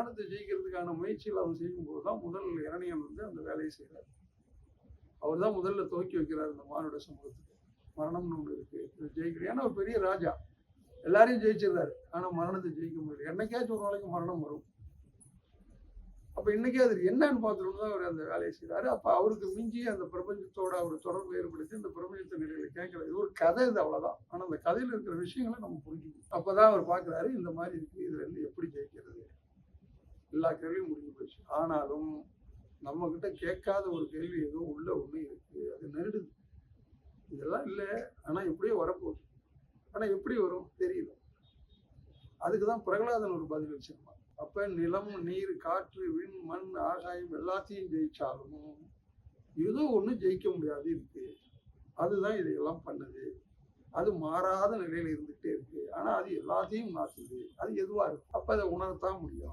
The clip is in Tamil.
மரணத்தை ஜெயிக்கிறதுக்கான முயற்சியில் அவர் செய்யும்போது தான் முதல் இரணியன் வந்து அந்த வேலையை செய்கிறார் அவர் தான் முதல்ல துவக்கி வைக்கிறார் இந்த மானுட சமூகத்துக்கு. மரணம்னு ஒன்று இருக்கு. ஜெயிக்கிறேன் ஏன்னா ஒரு பெரிய ராஜா. எல்லாரையும் ஜெயிச்சிருந்தாரு ஆனா மரணத்தை ஜெயிக்க முடியல. என்னைக்காச்சும் ஒரு நாளைக்கு மரணம் வரும். அப்ப இன்னைக்கே அது என்னன்னு பார்த்துட்டு தான் அவர் அந்த வேலையை செய்றாரு. அப்ப அவருக்கு மிஞ்சி அந்த பிரபஞ்சத்தோட அவர் தொடர்பு ஏற்படுத்தி இந்த பிரபஞ்சத்தை நிலையில கேட்கல இது ஒரு கதை இது அவ்வளவுதான். ஆனா அந்த கதையில இருக்கிற விஷயங்களை நம்ம புரிஞ்சுக்கணும். அப்பதான் அவர் பார்க்குறாரு இந்த மாதிரி இருக்கு. இதுல இருந்து எப்படி ஜெயிக்கிறது? எல்லா கேள்வியும் முடிஞ்சு போச்சு. ஆனாலும் நம்ம கிட்ட கேட்காத ஒரு கேள்வி ஏதோ உள்ள ஒண்ணு இருக்கு. அது நெருடுது. இதெல்லாம் இல்லை. ஆனா எப்படியோ வரப்போகுது. ஆனா எப்படி வரும்? தெரியல. அதுக்கு தான் பிரகலாதன் ஒரு பதில் வச்சிருப்பான் அப்ப நிலம் நீர் காற்று விண் மண் ஆகாயம் எல்லாத்தையும் ஜெயிச்சாலும் ஏதோ ஒண்ணு ஜெயிக்க முடியாது இருக்கு. அதுதான் இதையெல்லாம் பண்ணுது. அது மாறாத நிலையில இருந்துகிட்டே இருக்கு. ஆனா அது எல்லாத்தையும் மாத்துது அது எதுவா இருக்கு அப்ப அதை உணரத்தான் முடியும்.